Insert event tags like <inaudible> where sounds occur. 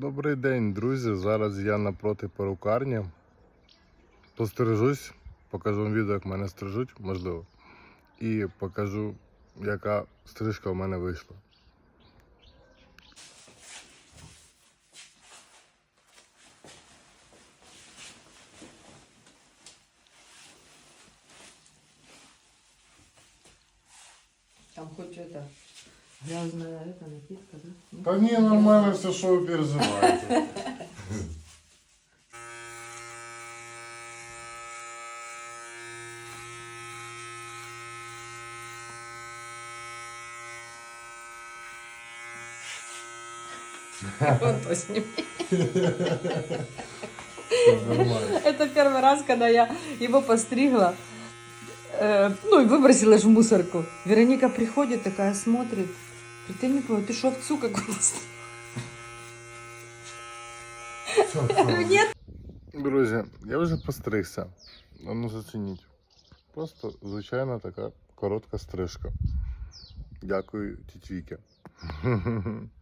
Добрий день, друзі. Зараз я напроти перукарні. Пострижусь, покажу вам відео, як мене стрижуть, можливо. І покажу, яка стрижка в мене вийшла. Там хоть это грязная это накидка, да? Ну, Та ні, нормально все, що ви переживаєте. Вот то сними. Нормально. Это первый раз, когда я его постригла. э, ну и выбросила ж в мусорку. Вероника приходит, такая смотрит. Говорит, Ты не понял, ты что, овцу какую-то стригла?» Нет. Друзі, я вже постригся. А Ну зацініть. Просто звичайна така коротка стрижка. Дякую, тіть Віки. <laughs>